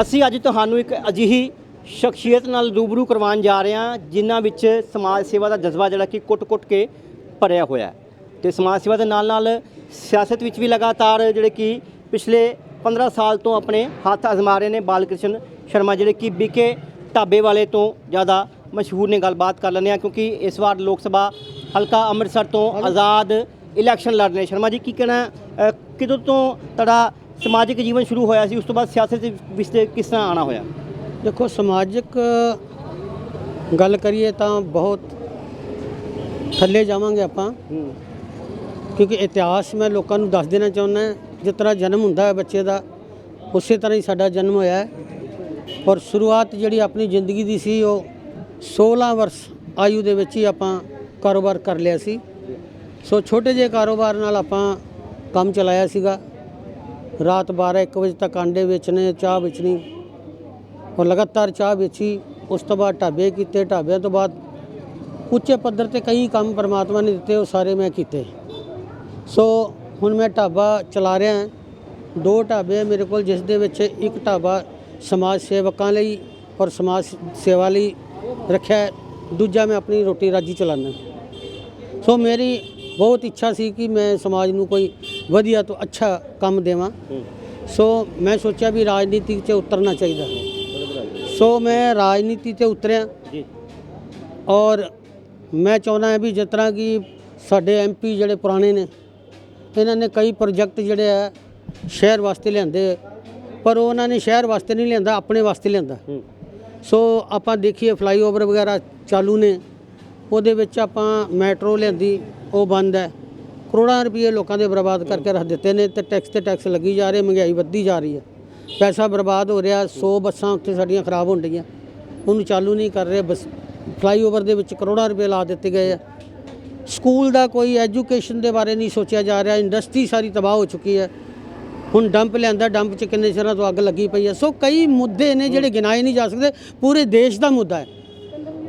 ਅਸੀਂ ਅੱਜ ਤੁਹਾਨੂੰ ਇੱਕ ਅਜਿਹੀ ਸ਼ਖਸੀਅਤ ਨਾਲ ਰੂਬਰੂ ਕਰਵਾਉਣ ਜਾ ਰਹੇ ਹਾਂ ਜਿਨ੍ਹਾਂ ਵਿੱਚ ਸਮਾਜ ਸੇਵਾ ਦਾ ਜਜ਼ਬਾ ਜਿਹੜਾ ਕਿ ਕੁੱਟ-ਕੁੱਟ ਕੇ ਭਰਿਆ ਹੋਇਆ ਹੈ। ਤੇ ਸਮਾਜ ਸੇਵਾ ਦੇ ਨਾਲ-ਨਾਲ ਸਿਆਸਤ ਵਿੱਚ ਵੀ ਲਗਾਤਾਰ ਜਿਹੜੇ ਕਿ ਪਿਛਲੇ 15 ਸਾਲ ਤੋਂ ਆਪਣੇ ਹੱਥ ਅਜ਼ਮਾ ਰਹੇ ਨੇ ਬਾਲਕ੍ਰਿਸ਼ਨ ਸ਼ਰਮਾ ਜਿਹੜੇ ਕਿ ਬੀਕੇ ਢਾਬੇ ਵਾਲੇ ਤੋਂ ਜ਼ਿਆਦਾ ਮਸ਼ਹੂਰ ਨੇ। ਗੱਲਬਾਤ ਕਰ ਲੈਂਦੇ ਹਾਂ ਕਿਉਂਕਿ ਇਸ ਵਾਰ ਲੋਕ ਸਭਾ ਹਲਕਾ ਅੰਮ੍ਰਿਤਸਰ ਤੋਂ ਆਜ਼ਾਦ ਇਲੈਕਸ਼ਨ ਲੜ ਰਹੇ ਸ਼ਰਮਾ ਜੀ ਕੀ ਕਹਿਣਾ ਅ, ਤੋਂ ਤੁਹਾਡਾ ਸਮਾਜਿਕ ਜੀਵਨ ਸ਼ੁਰੂ ਹੋਇਆ ਸੀ ਉਸ ਤੋਂ ਬਾਅਦ ਸਿਆਸਤ ਦੇ ਵਿੱਚ ਤੇ ਕਿਸ ਤਰ੍ਹਾਂ ਆਣਾ ਹੋਇਆ? ਦੇਖੋ ਸਮਾਜਿਕ ਗੱਲ ਕਰੀਏ ਤਾਂ ਬਹੁਤ ਥੱਲੇ ਜਾਵਾਂਗੇ ਆਪਾਂ। ਕਿਉਂਕਿ ਇਤਿਹਾਸ ਮੈਂ ਲੋਕਾਂ ਨੂੰ ਦੱਸ ਦੇਣਾ ਚਾਹੁੰਦਾ ਜਿਸ ਤਰ੍ਹਾਂ ਜਨਮ ਹੁੰਦਾ ਹੈ ਬੱਚੇ ਦਾ ਉਸੇ ਤਰ੍ਹਾਂ ਹੀ ਸਾਡਾ ਜਨਮ ਹੋਇਆ ਹੈ। ਔਰ ਸ਼ੁਰੂਆਤ ਜਿਹੜੀ ਆਪਣੀ ਜ਼ਿੰਦਗੀ ਦੀ ਸੀ ਉਹ 16 ਵਰਸ ਆਯੂ ਦੇ ਵਿੱਚ ਹੀ ਆਪਾਂ ਕਾਰੋਬਾਰ ਕਰ ਲਿਆ ਸੀ। ਸੋ ਛੋਟੇ ਜਿਹੇ ਕਾਰੋਬਾਰ ਨਾਲ ਆਪਾਂ ਕੰਮ ਚਲਾਇਆ ਸੀਗਾ। ਰਾਤ 12 1 ਵਜੇ ਤੱਕ ਆਂਡੇ ਵੇਚਣੇ, ਚਾਹ ਵੇਚਣੀ। ਔਰ ਲਗਾਤਾਰ ਚਾਹ ਵੇਚੀ। ਉਸ ਤੋਂ ਬਾਅਦ ਢਾਬੇ ਕੀਤੇ। ਢਾਬਿਆਂ ਤੋਂ ਬਾਅਦ ਉੱਚੇ ਪੱਧਰ ਤੇ ਕਈ ਕੰਮ ਪਰਮਾਤਮਾ ਨੇ ਦਿੱਤੇ, ਉਹ ਸਾਰੇ ਮੈਂ ਕੀਤੇ। ਸੋ ਹੁਣ ਮੈਂ ਢਾਬਾ ਚਲਾ ਰਿਹਾ ਦੋ ਢਾਬੇ ਮੇਰੇ ਕੋਲ, ਜਿਸ ਦੇ ਵਿੱਚ ਇੱਕ ਢਾਬਾ ਸਮਾਜ ਸੇਵਕਾਂ ਲਈ ਔਰ ਸਮਾਜ ਸੇਵਾ ਲਈ ਰੱਖਿਆ ਦੂਜਾ ਮੈਂ ਆਪਣੀ ਰੋਟੀ ਰਾਜੀ ਚਲਾਉਂਦਾ। ਸੋ ਮੇਰੀ ਬਹੁਤ ਇੱਛਾ ਸੀ ਕਿ ਮੈਂ ਸਮਾਜ ਨੂੰ ਕੋਈ ਵਧੀਆ ਤੋਂ ਅੱਛਾ ਕੰਮ ਦੇਵਾਂ। ਸੋ ਮੈਂ ਸੋਚਿਆ ਵੀ ਰਾਜਨੀਤੀ 'ਚ ਉਤਰਨਾ ਚਾਹੀਦਾ। ਸੋ ਮੈਂ ਰਾਜਨੀਤੀ 'ਤੇ ਉਤਰਿਆ। ਜੀ। ਔਰ ਮੈਂ ਚਾਹੁੰਦਾ ਹਾਂ ਵੀ ਜਿਸ ਤਰ੍ਹਾਂ ਕਿ ਸਾਡੇ ਐਮਪੀ ਜਿਹੜੇ ਪੁਰਾਣੇ ਨੇ ਇਹਨਾਂ ਨੇ ਕਈ ਪ੍ਰੋਜੈਕਟ ਜਿਹੜੇ ਆ ਸ਼ਹਿਰ ਵਾਸਤੇ ਲਿਆਂਦੇ ਪਰ ਉਹਨਾਂ ਨੇ ਸ਼ਹਿਰ ਵਾਸਤੇ ਨਹੀਂ ਲਿਆਂਦਾ ਆਪਣੇ ਵਾਸਤੇ ਲਿਆਂਦਾ। ਸੋ ਆਪਾਂ ਦੇਖੀਏ ਫਲਾਈਓਵਰ ਵਗੈਰਾ ਚਾਲੂ ਨੇ ਉਹਦੇ ਵਿੱਚ ਆਪਾਂ ਮੈਟਰੋ ਲਿਆਂਦੀ ਉਹ ਬੰਦ ਹੈ। ਕਰੋੜਾਂ ਰੁਪਏ ਲੋਕਾਂ ਦੇ ਬਰਬਾਦ ਕਰਕੇ ਰੱਖ ਦਿੱਤੇ ਨੇ ਤੇ ਟੈਕਸ ਤੇ ਟੈਕਸ ਲੱਗੀ ਜਾ ਰਹੇ, ਮਹਿੰਗਾਈ ਵੱਧਦੀ ਜਾ ਰਹੀ ਹੈ। ਪੈਸਾ ਬਰਬਾਦ ਹੋ ਰਿਹਾ 100 ਬੱਸਾਂ ਉੱਥੇ ਸਾਡੀਆਂ ਖਰਾਬ ਹੋਣ ਡਈਆਂ। ਉਹਨੂੰ ਚਾਲੂ ਨਹੀਂ ਕਰ ਰਹੇ, ਬਸ ਫਲਾਈਓਵਰ ਦੇ ਵਿੱਚ ਕਰੋੜਾਂ ਰੁਪਏ ਲਾ ਦਿੱਤੇ ਗਏ ਆ। ਸਕੂਲ ਦਾ ਕੋਈ ਐਜੂਕੇਸ਼ਨ ਦੇ ਬਾਰੇ ਨਹੀਂ ਸੋਚਿਆ ਜਾ ਰਿਹਾ ਇੰਡਸਟਰੀ ਸਾਰੀ ਤਬਾਹ ਹੋ ਚੁੱਕੀ ਹੈ। ਹੁਣ ਡੰਪ ਲਿਆਂਦਾ ਡੰਪ 'ਚ ਕਿੰਨੇ ਚਿਰਾਂ ਤੋਂ ਅੱਗ ਲੱਗੀ ਪਈ ਹੈ। ਸੋ ਕਈ ਮੁੱਦੇ ਨੇ ਜਿਹੜੇ ਗਿਣਾਏ ਨਹੀਂ ਜਾ ਸਕਦੇ, ਪੂਰੇ ਦੇਸ਼ ਦਾ ਮੁੱਦਾ ਹੈ।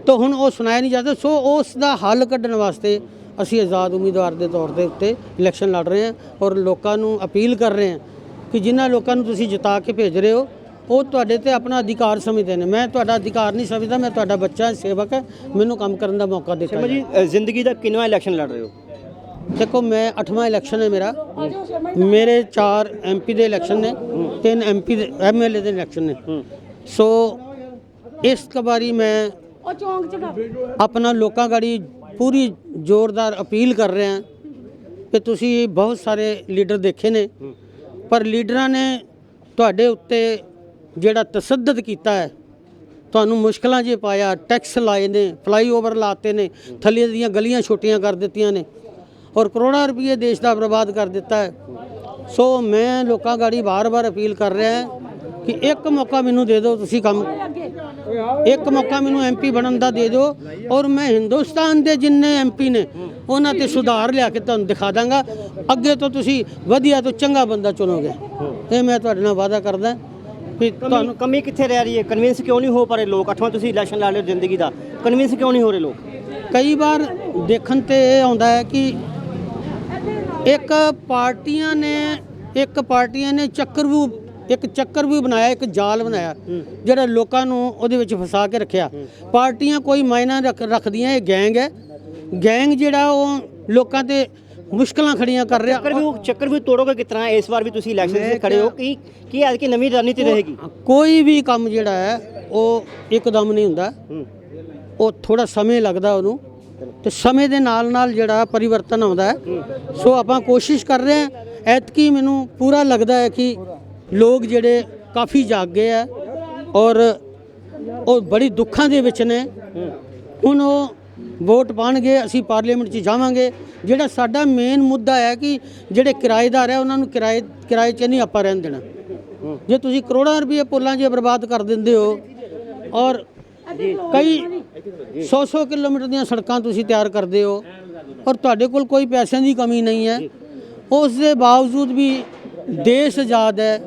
ਤਾਂ ਹੁਣ ਉਹ ਸੁਣਾਇਆ ਨਹੀਂ ਜਾਂਦਾ ਸੋ ਉਸ ਦਾ ਹੱਲ ਕੱਢਣ ਵਾਸਤੇ ਅਸੀਂ ਆਜ਼ਾਦ ਉਮੀਦਵਾਰ ਦੇ ਤੌਰ ਦੇ ਉੱਤੇ ਇਲੈਕਸ਼ਨ ਲੜ ਰਹੇ ਹਾਂ ਔਰ ਲੋਕਾਂ ਨੂੰ ਅਪੀਲ ਕਰ ਰਹੇ ਹਾਂ ਕਿ ਜਿਨ੍ਹਾਂ ਲੋਕਾਂ ਨੂੰ ਤੁਸੀਂ ਜਿਤਾ ਕੇ ਭੇਜ ਰਹੇ ਹੋ ਉਹ ਤੁਹਾਡੇ ਤੇ ਆਪਣਾ ਅਧਿਕਾਰ ਸਮਝਦੇ ਨੇ। ਮੈਂ ਤੁਹਾਡਾ ਅਧਿਕਾਰ ਨਹੀਂ ਸਮਝਦਾ ਮੈਂ ਤੁਹਾਡਾ ਬੱਚਾ ਸੇਵਕ ਹੈ ਮੈਨੂੰ ਕੰਮ ਕਰਨ ਦਾ ਮੌਕਾ ਦਿੱਤਾ ਜੀ ਜ਼ਿੰਦਗੀ ਦਾ ਕਿੰਨਵਾਂ ਇਲੈਕਸ਼ਨ ਲੜ ਰਹੇ ਹੋ? ਦੇਖੋ ਮੈਂ 8ਵਾਂ ਇਲੈਕਸ਼ਨ ਹੈ ਮੇਰਾ। ਮੇਰੇ 4 ਐਮਪੀ ਦੇ ਇਲੈਕਸ਼ਨ ਨੇ ਤਿੰਨ ਐਮਪੀ ਦੇ ਐਮਐਲਏ ਦੇ ਇਲੈਕਸ਼ਨ ਨੇ। ਸੋ ਇਸ ਵਾਰੀ ਮੈਂ ਆਪਣਾ ਲੋਕਾਂ ਗਾੜੀ ਪੂਰੀ ਜ਼ੋਰਦਾਰ ਅਪੀਲ ਕਰ ਰਿਹਾ ਹਾਂ ਕਿ ਤੁਸੀਂ ਬਹੁਤ ਸਾਰੇ ਲੀਡਰ ਦੇਖੇ ਨੇ। ਪਰ ਲੀਡਰਾਂ ਨੇ ਤੁਹਾਡੇ ਉੱਤੇ ਜਿਹੜਾ ਤਸੱਦਦ ਕੀਤਾ ਹੈ, ਤੁਹਾਨੂੰ ਮੁਸ਼ਕਲਾਂ 'ਚ ਪਾਇਆ, ਟੈਕਸ ਲਾਏ ਨੇ, ਫਲਾਈਓਵਰ ਲਾਤੇ ਨੇ, ਥੱਲੇ ਦੀਆਂ ਗਲੀਆਂ ਛੋਟੀਆਂ ਕਰ ਦਿੱਤੀਆਂ ਨੇ ਔਰ ਕਰੋੜਾਂ ਰੁਪਏ ਦੇਸ਼ ਦਾ ਬਰਬਾਦ ਕਰ ਦਿੱਤਾ ਹੈ। ਸੋ ਮੈਂ ਲੋਕਾਂ ਗਾੜੀ ਵਾਰ-ਵਾਰ ਅਪੀਲ ਕਰ ਰਿਹਾ ਕਿ ਇੱਕ ਮੌਕਾ ਮੈਨੂੰ ਦੇ ਦਿਓ, ਤੁਸੀਂ ਕੰਮ ਇੱਕ ਮੌਕਾ ਮੈਨੂੰ ਐਮਪੀ ਬਣਨ ਦਾ ਦੇ ਦਿਓ ਔਰ ਮੈਂ ਹਿੰਦੁਸਤਾਨ ਦੇ ਜਿੰਨੇ ਐਮਪੀ ਨੇ ਉਹਨਾਂ ਤੇ ਸੁਧਾਰ ਲਿਆ ਕੇ ਤੁਹਾਨੂੰ ਦਿਖਾ ਦਾਂਗਾ। ਅੱਗੇ ਤੋਂ ਤੁਸੀਂ ਵਧੀਆ ਤੋਂ ਚੰਗਾ ਬੰਦਾ ਚੁਣੋਗੇ। ਇਹ ਮੈਂ ਤੁਹਾਡੇ ਨਾਲ ਵਾਅਦਾ ਕਰਦਾ ਵੀ ਤੁਹਾਨੂੰ ਕਮੀ ਕਿੱਥੇ ਰਹਿ ਰਹੀ ਹੈ? ਕਨਵਿੰਸ ਕਿਉਂ ਨਹੀਂ ਹੋ ਪਾ ਰਹੇ ਲੋਕ? ਅੱਠਵਾਂ ਤੁਸੀਂ ਇਲੈਕਸ਼ਨ ਰਹੇ ਹੋ ਜ਼ਿੰਦਗੀ ਦਾ। ਕਨਵਿੰਸ ਕਿਉਂ ਨਹੀਂ ਹੋ ਰਹੇ ਲੋਕ? ਕਈ ਵਾਰ ਦੇਖਣ ਤੇ ਇਹ ਆਉਂਦਾ ਹੈ ਕਿ ਇੱਕ ਪਾਰਟੀਆਂ ਨੇ ਇੱਕ ਪਾਰਟੀਆਂ ਨੇ ਚੱਕਰਵੂ ਇੱਕ ਚੱਕਰ ਵੀ ਬਣਾਇਆ ਇੱਕ ਜਾਲ ਬਣਾਇਆ ਜਿਹੜਾ ਲੋਕਾਂ ਨੂੰ ਉਹਦੇ ਵਿੱਚ ਫਸਾ ਕੇ ਰੱਖਿਆ। ਪਾਰਟੀਆਂ ਕੋਈ ਮਾਇਨਾ ਰੱਖ ਰੱਖਦੀਆਂ ਇਹ ਗੈਂਗ ਹੈ। ਗੈਂਗ ਜਿਹੜਾ ਉਹ ਲੋਕਾਂ ਤੇ ਮੁਸ਼ਕਲਾਂ ਖੜੀਆਂ ਕਰ ਰਿਹਾ। ਚੱਕਰ ਵੀ ਚੱਕਰ ਵੀ ਤੋੜੋਗੇ ਕਿਸ ਤਰ੍ਹਾਂ? ਇਸ ਵਾਰ ਵੀ ਤੁਸੀਂ ਇਲੈਕਸ਼ਨ 'ਚ ਖੜੇ ਹੋ। ਕੀ ਕੀ ਅੱਜ ਕੀ ਨਵੀਂ ਰਣਨੀਤੀ ਰਹੇਗੀ? ਕੋਈ ਵੀ ਕੰਮ ਜਿਹੜਾ ਹੈ ਉਹ ਇੱਕਦਮ ਨਹੀਂ ਹੁੰਦਾ। ਉਹ ਥੋੜਾ ਸਮੇਂ ਲੱਗਦਾ ਉਹਨੂੰ। ਤੇ ਸਮੇਂ ਦੇ ਨਾਲ ਨਾਲ ਜਿਹੜਾ ਪਰਿਵਰਤਨ ਆਉਂਦਾ ਸੋ ਆਪਾਂ ਕੋਸ਼ਿਸ਼ ਕਰ ਰਹੇ ਹਾਂ। ਐਤਕੀ ਮੈਨੂੰ ਪੂਰਾ ਲੱਗਦਾ ਹੈ ਕਿ ਲੋਕ ਜਿਹੜੇ ਕਾਫੀ ਜਾਗ ਗਏ ਆ ਔਰ ਉਹ ਬੜੀ ਦੁੱਖਾਂ ਦੇ ਵਿੱਚ ਨੇ। ਹੁਣ ਉਹ ਵੋਟ ਪਾਣਗੇ, ਅਸੀਂ ਪਾਰਲੀਮੈਂਟ 'ਚ ਜਾਵਾਂਗੇ। ਜਿਹੜਾ ਸਾਡਾ ਮੇਨ ਮੁੱਦਾ ਹੈ ਕਿ ਜਿਹੜੇ ਕਿਰਾਏਦਾਰ ਹੈ, ਉਹਨਾਂ ਨੂੰ ਕਿਰਾਏ ਕਿਰਾਏ 'ਚ ਨਹੀਂ ਆਪਾਂ ਰਹਿਣ ਦੇਣਾ। ਜੇ ਤੁਸੀਂ ਕਰੋੜਾਂ ਰੁਪਏ ਪੁੱਲਾਂ 'ਚ ਬਰਬਾਦ ਕਰ ਦਿੰਦੇ ਹੋ ਔਰ ਕਈ 100-100 ਕਿਲੋਮੀਟਰ ਦੀਆਂ ਸੜਕਾਂ ਤੁਸੀਂ ਤਿਆਰ ਕਰਦੇ ਹੋ ਔਰ ਤੁਹਾਡੇ ਕੋਲ ਕੋਈ ਪੈਸਿਆਂ ਦੀ ਕਮੀ ਨਹੀਂ ਹੈ, ਉਸ ਦੇ ਬਾਵਜੂਦ ਵੀ ਦੇਸ਼ ਆਜ਼ਾਦ ਹੈ।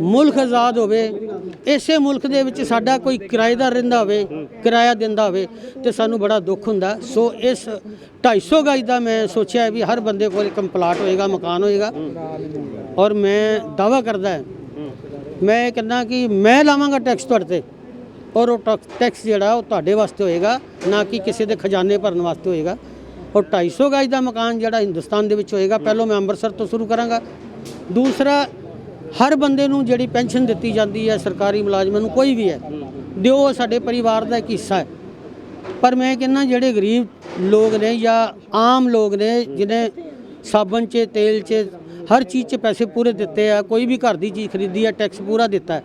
ਮੁਲਕ ਆਜ਼ਾਦ ਹੋਵੇ, ਇਸੇ ਮੁਲਕ ਦੇ ਵਿੱਚ ਸਾਡਾ ਕੋਈ ਕਿਰਾਏਦਾਰ ਰਹਿੰਦਾ ਹੋਵੇ, ਕਿਰਾਇਆ ਦਿੰਦਾ ਹੋਵੇ ਤੇ ਸਾਨੂੰ ਬੜਾ ਦੁੱਖ ਹੁੰਦਾ। ਸੋ ਇਸ 250 ਗਾਈ ਦਾ ਮੈਂ ਸੋਚਿਆ ਵੀ ਹਰ ਬੰਦੇ ਕੋਲ ਇੱਕ ਪਲਾਟ ਹੋਏਗਾ, ਮਕਾਨ ਹੋਏਗਾ। ਔਰ ਮੈਂ ਦਾਵਾ ਕਰਦਾ ਮੈਂ ਕਹਿੰਦਾ ਕਿ ਮੈਂ ਲਾਵਾਂਗਾ ਟੈਕਸ ਤੁਹਾਡੇ ਤੇ, ਔਰ ਉਹ ਟੈਕ- ਟੈਕਸ ਜਿਹੜਾ ਉਹ ਤੁਹਾਡੇ ਵਾਸਤੇ ਹੋਏਗਾ, ਨਾ ਕਿ ਕਿਸੇ ਦੇ ਖਜ਼ਾਨੇ ਭਰਨ ਵਾਸਤੇ ਹੋਏਗਾ। ਔਰ 250 ਗਜ ਦਾ ਮਕਾਨ ਜਿਹੜਾ ਹਿੰਦੁਸਤਾਨ ਦੇ ਵਿੱਚ ਹੋਏਗਾ, ਪਹਿਲਾਂ ਮੈਂ ਅੰਮ੍ਰਿਤਸਰ ਤੋਂ ਸ਼ੁਰੂ ਕਰਾਂਗਾ। ਦੂਸਰਾ ਹਰ ਬੰਦੇ ਨੂੰ ਜਿਹੜੀ ਪੈਨਸ਼ਨ ਦਿੱਤੀ ਜਾਂਦੀ ਹੈ ਸਰਕਾਰੀ ਮੁਲਾਜ਼ਮਾਂ ਨੂੰ ਕੋਈ ਵੀ ਹੈ, ਦਿਓ ਸਾਡੇ ਪਰਿਵਾਰ ਦਾ ਇੱਕ ਹਿੱਸਾ ਹੈ। ਪਰ ਮੈਂ ਕਹਿੰਦਾ ਜਿਹੜੇ ਗਰੀਬ ਲੋਕ ਨੇ ਜਾਂ ਆਮ ਲੋਕ ਨੇ, ਜਿਹਨੇ ਸਾਬਣ 'ਚ, ਤੇਲ 'ਚ ਹਰ ਚੀਜ਼ 'ਚ ਪੈਸੇ ਪੂਰੇ ਦਿੱਤੇ ਆ, ਕੋਈ ਵੀ ਘਰ ਦੀ ਚੀਜ਼ ਖਰੀਦੀ ਹੈ ਟੈਕਸ ਪੂਰਾ ਦਿੱਤਾ ਹੈ।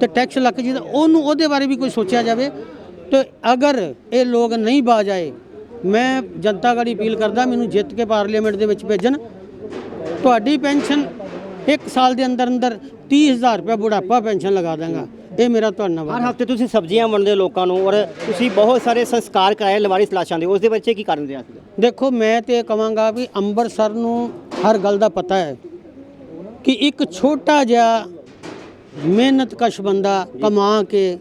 ਤੇ ਟੈਕਸ ਲੱਗ ਜੀ ਉਹਨੂੰ ਉਹਦੇ ਬਾਰੇ ਵੀ ਕੋਈ ਸੋਚਿਆ ਜਾਵੇ। ਤੇ ਅਗਰ ਇਹ ਲੋਕ ਨਹੀਂ ਬਾਜ ਆਏ ਮੈਂ ਜਨਤਾ ਗਾੜੀ ਅਪੀਲ ਕਰਦਾ, ਮੈਨੂੰ ਜਿੱਤ ਕੇ ਪਾਰਲੀਮੈਂਟ ਦੇ ਵਿੱਚ ਭੇਜਣ। ਤੁਹਾਡੀ ਪੈਨਸ਼ਨ ਇੱਕ ਸਾਲ ਦੇ ਅੰਦਰ ਅੰਦਰ 30000 ਰੁਪਏ ਬੁਢਾਪਾ ਪੈਨਸ਼ਨ ਲਗਾ ਦਾਂਗਾ ਇਹ ਮੇਰਾ ਤੁਹਾਡੇ ਨਾਲ ਹਰ ਹਫ਼ਤੇ ਤੁਸੀਂ ਸਬਜ਼ੀਆਂ ਵੰਡਦੇ ਲੋਕਾਂ ਨੂੰ ਔਰ ਤੁਸੀਂ ਬਹੁਤ ਸਾਰੇ ਸੰਸਕਾਰ ਕਰਾਏ ਲਵਾਰਿਸ ਲਾਸ਼ਾਂ ਦੇ ਉਸ ਦੇ ਬੱਚੇ ਕੀ ਕਰਨ ਰਿਹਾ ਸੀ ਦੇਖੋ ਮੈਂ ਤੇ ਇਹ ਕਵਾਂਗਾ ਵੀ ਅੰਮ੍ਰਿਤਸਰ ਨੂੰ ਹਰ ਗੱਲ ਦਾ ਪਤਾ ਹੈ ਕਿ ਇੱਕ ਛੋਟਾ ਜਿਹਾ ਮਿਹਨਤ ਕਸ਼ ਬੰਦਾ ਕਮਾ ਕੇ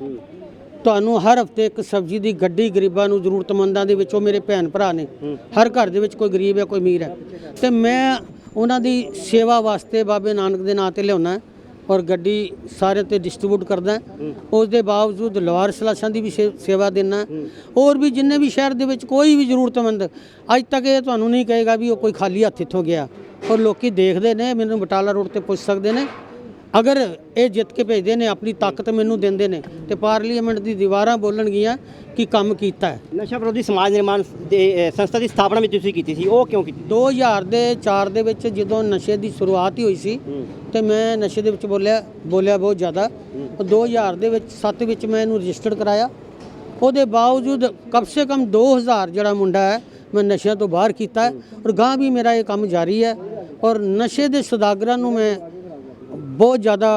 ਤੁਹਾਨੂੰ ਹਰ ਹਫ਼ਤੇ ਇੱਕ ਸਬਜ਼ੀ ਦੀ ਗੱਡੀ ਗਰੀਬਾਂ ਨੂੰ ਜ਼ਰੂਰਤਮੰਦਾਂ ਦੇ ਵਿੱਚੋਂ ਮੇਰੇ ਭੈਣ ਭਰਾ ਨੇ ਹਰ ਘਰ ਦੇ ਵਿੱਚ ਕੋਈ ਗਰੀਬ ਹੈ ਕੋਈ ਅਮੀਰ ਹੈ। ਤੇ ਮੈਂ ਉਹਨਾਂ ਦੀ ਸੇਵਾ ਵਾਸਤੇ ਬਾਬੇ ਨਾਨਕ ਦੇ ਨਾਂ ਤੇ ਲਿਆਉਣਾ ਔਰ ਗੱਡੀ ਸਾਰੇ ਤੇ ਡਿਸਟ੍ਰੀਬਿਊਟ ਕਰਦਾ ਉਸ ਦੇ ਬਾਵਜੂਦ ਲਵਾਰ ਸਲਾਸ਼ਾਂ ਦੀ ਵੀ ਸੇਵਾ ਦੇਣਾ ਹੋਰ ਵੀ ਜਿੰਨੇ ਵੀ ਸ਼ਹਿਰ ਦੇ ਵਿੱਚ ਕੋਈ ਵੀ ਜ਼ਰੂਰਤਮੰਦ ਅੱਜ ਤੱਕ ਇਹ ਤੁਹਾਨੂੰ ਨਹੀਂ ਕਹੇਗਾ ਵੀ ਉਹ ਕੋਈ ਖਾਲੀ ਹੱਥ ਇੱਥੋਂ ਗਿਆ। ਔਰ ਲੋਕੀ ਦੇਖਦੇ ਨੇ ਮੈਨੂੰ ਬਟਾਲਾ ਰੋਡ ਤੇ ਪੁੱਛ ਸਕਦੇ ਨੇ ਅਗਰ ਇਹ ਜਿੱਤ ਕੇ ਭੇਜਦੇ ਨੇ ਆਪਣੀ ਤਾਕਤ ਮੈਨੂੰ ਦਿੰਦੇ ਨੇ ਤੇ ਪਾਰਲੀਮੈਂਟ ਦੀ ਦੀਵਾਰਾਂ ਬੋਲਣਗੀਆਂ ਕਿ ਕੰਮ ਕੀਤਾ ਹੈ। ਨਸ਼ਾ ਵਿਰੋਧੀ ਸਮਾਜ ਨਿਰਮਾਣ ਦੇ ਸੰਸਥਾ ਦੀ ਸਥਾਪਨਾ ਵੀ ਤੁਸੀਂ ਕੀਤੀ ਸੀ ਉਹ ਕਿਉਂ ਕੀਤੀ? 2000 ਦੇ 4 ਦੇ ਵਿੱਚ ਜਦੋਂ ਨਸ਼ੇ ਦੀ ਸ਼ੁਰੂਆਤ ਹੀ ਹੋਈ ਸੀ ਤੇ ਮੈਂ ਨਸ਼ੇ ਦੇ ਵਿੱਚ ਬੋਲਿਆ ਬੋਲਿਆ ਬਹੁਤ ਜ਼ਿਆਦਾ। ਉਹ 2000 ਦੇ ਵਿੱਚ 7 ਵਿੱਚ ਮੈਂ ਇਹਨੂੰ ਰਜਿਸਟਰਡ ਕਰਾਇਆ। ਉਹਦੇ ਬਾਵਜੂਦ ਕਮ ਸੇ ਕਮ 2000 ਜਿਹੜਾ ਮੁੰਡਾ ਹੈ ਮੈਂ ਨਸ਼ਿਆਂ ਤੋਂ ਬਾਹਰ ਕੀਤਾ ਔਰ ਗਾਂ ਵੀ ਮੇਰਾ ਇਹ ਕੰਮ ਜਾਰੀ ਹੈ। ਔਰ ਨਸ਼ੇ ਦੇ ਸੌਦਾਗਰਾਂ ਨੂੰ ਮੈਂ ਬਹੁਤ ਜ਼ਿਆਦਾ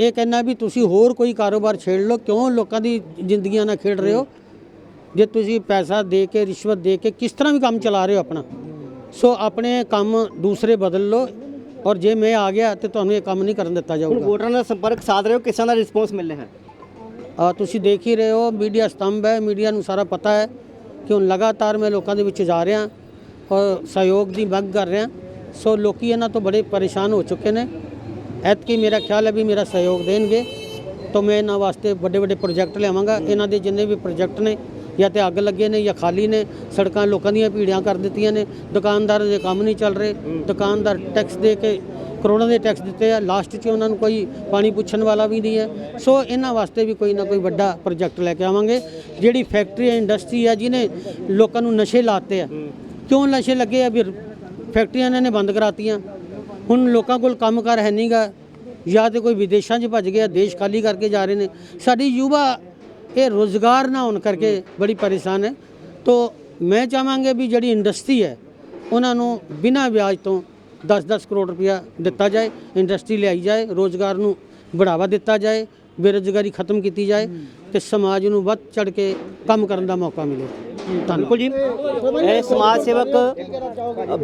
ਇਹ ਕਹਿਣਾ ਵੀ ਤੁਸੀਂ ਹੋਰ ਕੋਈ ਕਾਰੋਬਾਰ ਛੇੜ ਲਓ ਕਿਉਂ ਲੋਕਾਂ ਦੀ ਜ਼ਿੰਦਗੀਆਂ ਨਾਲ ਖੇਡ ਰਹੇ ਹੋ? ਜੇ ਤੁਸੀਂ ਪੈਸਾ ਦੇ ਕੇ ਰਿਸ਼ਵਤ ਦੇ ਕੇ ਕਿਸ ਤਰ੍ਹਾਂ ਵੀ ਕੰਮ ਚਲਾ ਰਹੇ ਹੋ ਆਪਣਾ? ਸੋ ਆਪਣੇ ਕੰਮ ਦੂਸਰੇ ਬਦਲ ਲਓ ਔਰ ਜੇ ਮੈਂ ਆ ਗਿਆ ਤੇ ਤੁਹਾਨੂੰ ਇਹ ਕੰਮ ਨਹੀਂ ਕਰਨ ਦਿੱਤਾ ਹੁਣ ਜਾਊਗਾ। ਵੋਟਰਾਂ ਨਾਲ ਸੰਪਰਕ ਸਾਧ ਰਹੇ ਹੋ ਕਿਸਾਂ ਦਾ ਰਿਸਪੌਂਸ ਮਿਲ ਰਿਹਾ ਹੈ? ਆ ਤੁਸੀਂ ਦੇਖ ਹੀ ਰਹੇ ਹੋ ਮੀਡੀਆ ਸਤੰਭ ਹੈ ਮੀਡੀਆ ਨੂੰ ਸਾਰਾ ਪਤਾ ਹੈ ਕਿ ਹੁਣ ਲਗਾਤਾਰ ਮੈਂ ਲੋਕਾਂ ਦੇ ਵਿੱਚ ਜਾ ਰਿਹਾ ਔਰ ਸਹਿਯੋਗ ਦੀ ਮੰਗ ਕਰ ਰਿਹਾ। ਸੋ ਲੋਕੀ ਇਹਨਾਂ ਤੋਂ ਬੜੇ ਪਰੇਸ਼ਾਨ ਹੋ ਚੁੱਕੇ ਨੇ। ਐਤਕੀ ਮੇਰਾ ਖਿਆਲ ਹੈ ਵੀ ਮੇਰਾ ਸਹਿਯੋਗ ਦੇਣਗੇ। ਤਾਂ ਮੈਂ ਇਹਨਾਂ ਵਾਸਤੇ ਵੱਡੇ ਵੱਡੇ ਪ੍ਰੋਜੈਕਟ ਲਿਆਵਾਂਗਾ। ਇਹਨਾਂ ਦੇ ਜਿੰਨੇ ਵੀ ਪ੍ਰੋਜੈਕਟ ਨੇ ਜਾਂ ਤੇ ਅੱਗ ਲੱਗੇ ਨੇ ਜਾਂ ਖਾਲੀ ਨੇ ਸੜਕਾਂ ਲੋਕਾਂ ਦੀਆਂ ਭੀੜਾਂ ਕਰ ਦਿੱਤੀਆਂ ਨੇ। ਦੁਕਾਨਦਾਰ ਦੇ ਕੰਮ ਨਹੀਂ ਚੱਲ ਰਹੇ। ਦੁਕਾਨਦਾਰ ਟੈਕਸ ਦੇ ਕੇ ਕਰੋੜਾਂ ਦੇ ਟੈਕਸ ਦਿੱਤੇ ਆ। ਲਾਸਟ 'ਚ ਉਹਨਾਂ ਨੂੰ ਕੋਈ ਪਾਣੀ ਪੁੱਛਣ ਵਾਲਾ ਵੀ ਨਹੀਂ ਹੈ। ਸੋ ਇਹਨਾਂ ਵਾਸਤੇ ਵੀ ਕੋਈ ਨਾ ਕੋਈ ਵੱਡਾ ਪ੍ਰੋਜੈਕਟ ਲੈ ਕੇ ਆਵਾਂਗੇ। ਜਿਹੜੀ ਫੈਕਟਰੀ ਇੰਡਸਟਰੀ ਆ ਜਿਹਨੇ ਲੋਕਾਂ ਨੂੰ ਨਸ਼ੇ ਲਾਤੇ ਆ। ਕਿਉਂ ਨਸ਼ੇ ਲੱਗੇ ਆ? ਵੀ ਫੈਕਟਰੀਆਂ ਇਹਨਾਂ ਨੇ ਬੰਦ ਕਰਾਤੀਆਂ। ਹੁਣ ਲੋਕਾਂ ਕੋਲ ਕੰਮਕਾਰ ਹੈ ਨਹੀਂਗਾ ਜਾਂ ਤੇ ਕੋਈ ਵਿਦੇਸ਼ਾਂ 'ਚ ਭੱਜ ਗਿਆ, ਦੇਸ਼ ਖਾਲੀ ਕਰਕੇ ਜਾ ਰਹੇ ਨੇ। ਸਾਡੀ ਯੁਵਾ, ਇਹ ਰੋਜ਼ਗਾਰ ਨਾ ਹੋਣ ਕਰਕੇ ਬੜੀ ਪਰੇਸ਼ਾਨ ਹੈ। ਤੋ ਮੈਂ ਚਾਹਾਂਗੇ ਵੀ ਜਿਹੜੀ ਇੰਡਸਟਰੀ ਹੈ, ਉਹਨਾਂ ਨੂੰ ਬਿਨਾਂ ਵਿਆਜ ਤੋਂ 10-10 ਕਰੋੜ ਰੁਪਇਆ ਦਿੱਤਾ ਜਾਏ, ਇੰਡਸਟਰੀ ਲਿਆਈ ਜਾਏ, ਰੋਜ਼ਗਾਰ ਨੂੰ ਬੜਾਵਾ ਦਿੱਤਾ ਜਾਏ, ਬੇਰੁਜ਼ਗਾਰੀ ਖਤਮ ਕੀਤੀ ਜਾਏ ਤੇ ਸਮਾਜ ਨੂੰ ਵੱਧ ਚੜ ਕੇ ਕੰਮ ਕਰਨ ਦਾ ਮੌਕਾ ਮਿਲੇ। ਬਿਲਕੁਲ ਜੀ। ਇਹ ਸਮਾਜ ਸੇਵਕ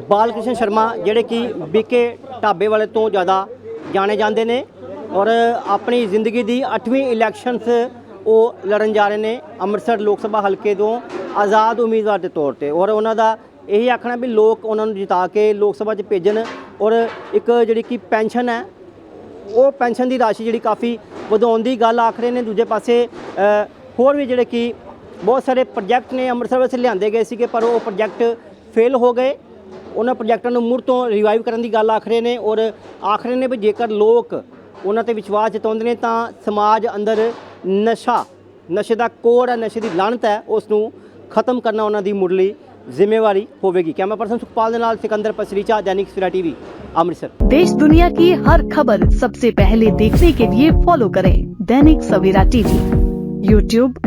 ਬਾਲ ਕ੍ਰਿਸ਼ਨ ਸ਼ਰਮਾ, ਜਿਹੜੇ ਕਿ ਬੀਕੇ ਢਾਬੇ ਵਾਲੇ ਤੋਂ ਜ਼ਿਆਦਾ ਜਾਣੇ ਜਾਂਦੇ ਨੇ ਔਰ ਆਪਣੀ ਜ਼ਿੰਦਗੀ ਦੀ 8ਵੀਂ ਇਲੈਕਸ਼ਨਸ ਉਹ ਲੜਨ ਜਾ ਰਹੇ ਨੇ ਅੰਮ੍ਰਿਤਸਰ ਲੋਕ ਸਭਾ ਹਲਕੇ ਤੋਂ ਆਜ਼ਾਦ ਉਮੀਦਵਾਰ ਦੇ ਤੌਰ ਤੇ। ਔਰ ਉਹਨਾਂ ਦਾ ਇਹੀ ਆਖਣਾ ਵੀ ਲੋਕ ਉਹਨਾਂ ਨੂੰ ਜਿਤਾ ਕੇ ਲੋਕ ਸਭਾ 'ਚ ਭੇਜਣ ਔਰ ਇੱਕ ਜਿਹੜੀ ਕਿ ਪੈਨਸ਼ਨ ਹੈ, ਉਹ ਪੈਨਸ਼ਨ ਦੀ ਰਾਸ਼ੀ ਜਿਹੜੀ ਕਾਫੀ ਵਧਾਉਣ ਦੀ ਗੱਲ ਆਖ ਰਹੇ ਨੇ। ਦੂਜੇ ਪਾਸੇ ਹੋਰ ਵੀ ਜਿਹੜੇ ਕਿ ਬਹੁਤ ਸਾਰੇ ਪ੍ਰੋਜੈਕਟ ਨੇ ਅੰਮ੍ਰਿਤਸਰ ਵਿੱਚ ਲਿਆਂਦੇ ਗਏ ਸੀਗੇ ਪਰ ਉਹ ਪ੍ਰੋਜੈਕਟ ਫੇਲ ਹੋ ਗਏ ਉਹਨਾਂ ਪ੍ਰੋਜੈਕਟਾਂ ਨੂੰ ਮੁੜ ਤੋਂ ਰਿਵਾਈਵ ਕਰਨ ਦੀ ਗੱਲ ਆਖ ਰਹੇ ਨੇ ਔਰ ਆਖ ਰਹੇ ਨੇ ਵੀ ਜੇਕਰ ਲੋਕ ਉਹਨਾਂ ਤੇ ਵਿਸ਼ਵਾਸ ਜਤਾਉਂਦੇ ਨੇ ਤਾਂ ਸਮਾਜ ਅੰਦਰ ਨਸ਼ਾ ਨਸ਼ੇ ਦਾ ਕੋੜ ਹੈ ਨਸ਼ੇ ਦੀ ਲਾਹਨਤ ਹੈ ਉਸ ਨੂੰ ਖਤਮ ਕਰਨਾ ਉਹਨਾਂ ਦੀ ਮੁੱਢਲੀ ਜ਼ਿੰਮੇਵਾਰੀ ਹੋਵੇਗੀ ਕੈਮਰਾ ਪਰਸਨ ਸੁਖਪਾਲ ਦੇ ਨਾਲ ਸਿਕੰਦਰ ਪਸਰੀਚਾ ਦੈਨਿਕ ਸਵੇਰਾ ਟੀਵੀ ਅੰਮ੍ਰਿਤਸਰ देश दुनिया की हर खबर सबसे पहले देखने के लिए फॉलो करें दैनिक सवेरा टीवी यूट्यूब